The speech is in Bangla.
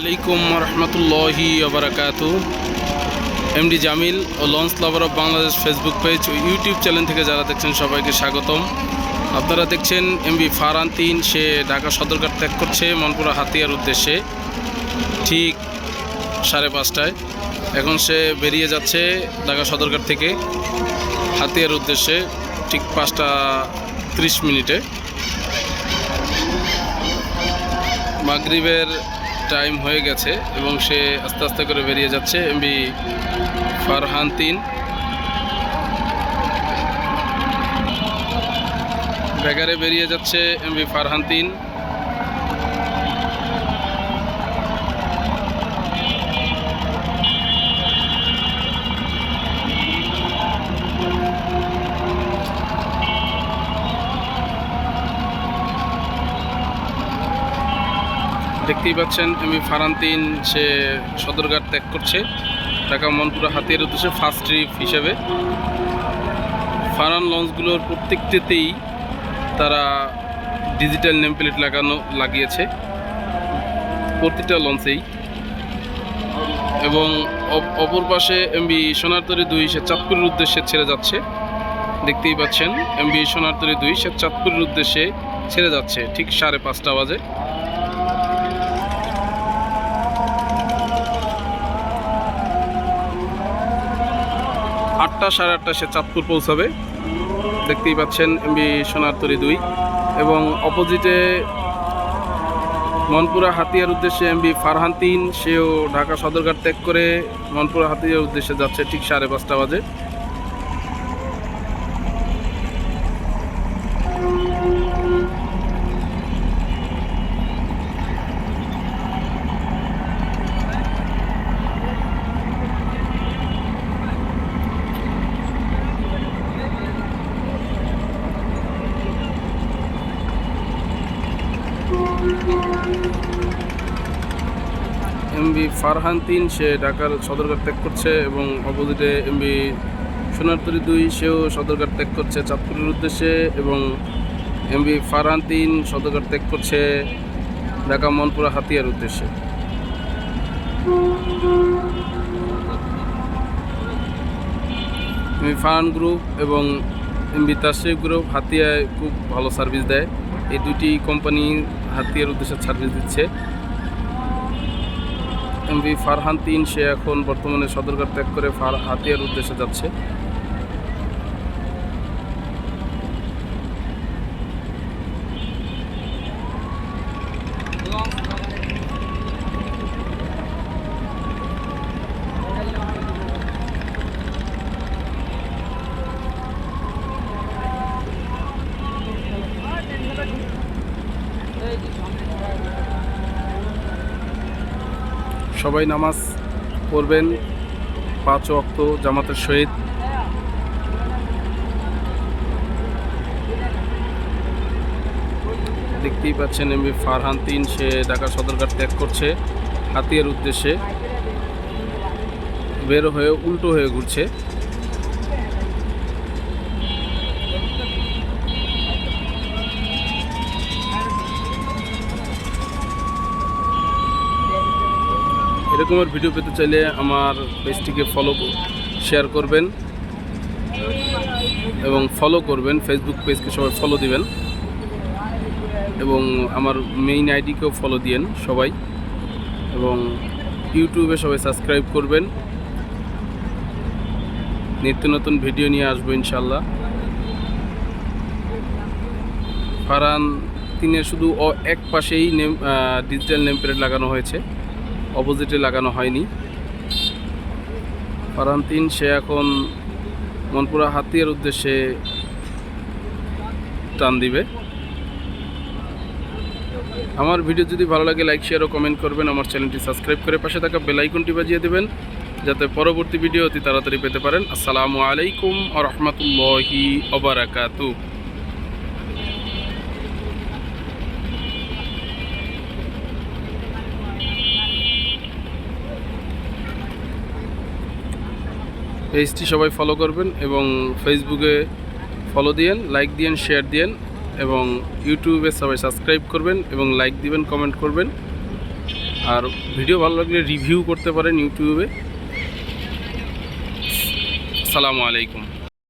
আলাইকুম রহমতুল্লাহি আবরাকাতু MD Jamil O launch lover of Bangladesh Facebook page O YouTube channel থেকে যারা দেখছেন সবাইকে স্বাগতম। আপনারা দেখছেন এমবি ফারহান তিন, সে ঢাকা সদরঘাট ত্যাগ করছে মনপুরা হাতিয়ার উদ্দেশ্যে। ঠিক সাড়ে পাঁচটায়। এখন সে বেরিয়ে যাচ্ছে ঢাকা সদরঘাট থেকে হাতিয়ার উদ্দেশ্যে, ঠিক পাঁচটা ত্রিশ মিনিটে। মাগরিবের টাইম হয়ে গেছে এবং সে আস্তে আস্তে করে বেরিয়ে যাচ্ছে এমবি ফারহান তিন। ব্যাগারে বেরিয়ে যাচ্ছে এমবি ফারহান তিন। দেখতেই পাচ্ছেন এমবি ফারহান তিন, সে সদরঘাট ত্যাগ করছে। ঢাকা মনপুরা হাতিয়ার উদ্দেশ্যে ফার্স্ট ট্রিপ হিসেবে। ফারান লঞ্চগুলোর প্রত্যেকটিতেই তারা ডিজিটাল নেম প্লেট লাগানো, লাগিয়েছে। প্রতিটা লঞ্চেই এবং অপ- অপর পাশে এমবি সোনারতরি দুই, সে চাঁদপুরের উদ্দেশ্যে ছেড়ে যাচ্ছে। দেখতেই পাচ্ছেন এমবি সোনারতরি দুই, সে চাঁদপুরের উদ্দেশ্যে ছেড়ে যাচ্ছে, ঠিক সাড়ে পাঁচটা বাজে। আটটা সাড়ে আটটা সে চাঁদপুর পৌঁছাবে। দেখতেই পাচ্ছেন এমবি সোনারতরি দুই। এবং অপোজিটে মনপুরা হাতিয়ার উদ্দেশ্যে এমবি ফারহান তিন, সেও ঢাকা সদরঘাট ত্যাগ করে মনপুরা হাতিয়ার উদ্দেশ্যে যাচ্ছে ঠিক সাড়ে পাঁচটা বাজে। এমবি ফারহান তিন, সে ঢাকার সদরঘাট ত্যাগ করছে এবং অপোজিটে এমবি সোনারতরি দুই, সেও সদরঘাট ত্যাগ করছে চাঁদপুরের উদ্দেশ্যে এবং এমবি ফারহান তিন সদরঘাট ত্যাগ করছে ঢাকা মনপুরা হাতিয়ার উদ্দেশ্যে। এমবি ফারহান গ্রুপ এবং এমবি তাসরিফ গ্রুপ হাতিয়ায় খুব ভালো সার্ভিস দেয়। এই দুটি কোম্পানি হাতিয়ার উদ্দেশ্যে সার্ভিস দিচ্ছে। এমভি ফারহান তিন সে এখন বর্তমানে সদরঘাট ত্যাগ করে ফার হাতিয়ার উদ্দেশ্যে যাচ্ছে। সবাই নামাজ পড়বেন পাঁচ অক্ত জামাতের শহীদ দেখতেই পাচ্ছেন এমবি ফারহান তিন, সে ঢাকা সদরঘাট ত্যাগ করছে হাতিয়ার উদ্দেশ্যে। বের হয়ে উল্টো হয়ে ঘুরছে। এরকমের ভিডিও পেতে চাইলে আমার পেজটিকে ফলো শেয়ার করবেন এবং ফলো করবেন। ফেসবুক পেজকে সবাই ফলো দিবেন এবং আমার মেইন আইডিকেও ফলো দিয়েন সবাই এবং ইউটিউবে সবাই সাবস্ক্রাইব করবেন। নিত্য নতুন ভিডিও নিয়ে আসব ইনশাল্লাহ ফারান তিনের শুধু এক পাশেই নেম ডিজিটাল নেম প্লেট লাগানো হয়েছে। অপোজিটে লাগানো হয়নি। ফারান তিন, সে এখন মনপুরা হাতিয়ার উদ্দেশ্যে টান দিবে। আমার ভিডিও যদি ভালো লাগে লাইক শেয়ার ও কমেন্ট করবেন। আমার চ্যানেলটি সাবস্ক্রাইব করে পাশে থাকা বেল আইকনটি বাজিয়ে দেবেন, যাতে পরবর্তী ভিডিও অতি তাড়াতাড়ি পেতে পারেন। আসসালামু আলাইকুম আ রহমতুল্লাহি অবরাকাতু পেজটি সবাই ফলো করবেন এবং ফেসবুকে ফলো দিয়েন লাইক দিয়েন শেয়ার দিয়েন এবং ইউটিউবে সবাই সাবস্ক্রাইব করবেন এবং লাইক দিবেন কমেন্ট করবেন। আর ভিডিও ভালো লাগলে রিভিউ করতে পারেন ইউটিউবে সালামু আলাইকুম।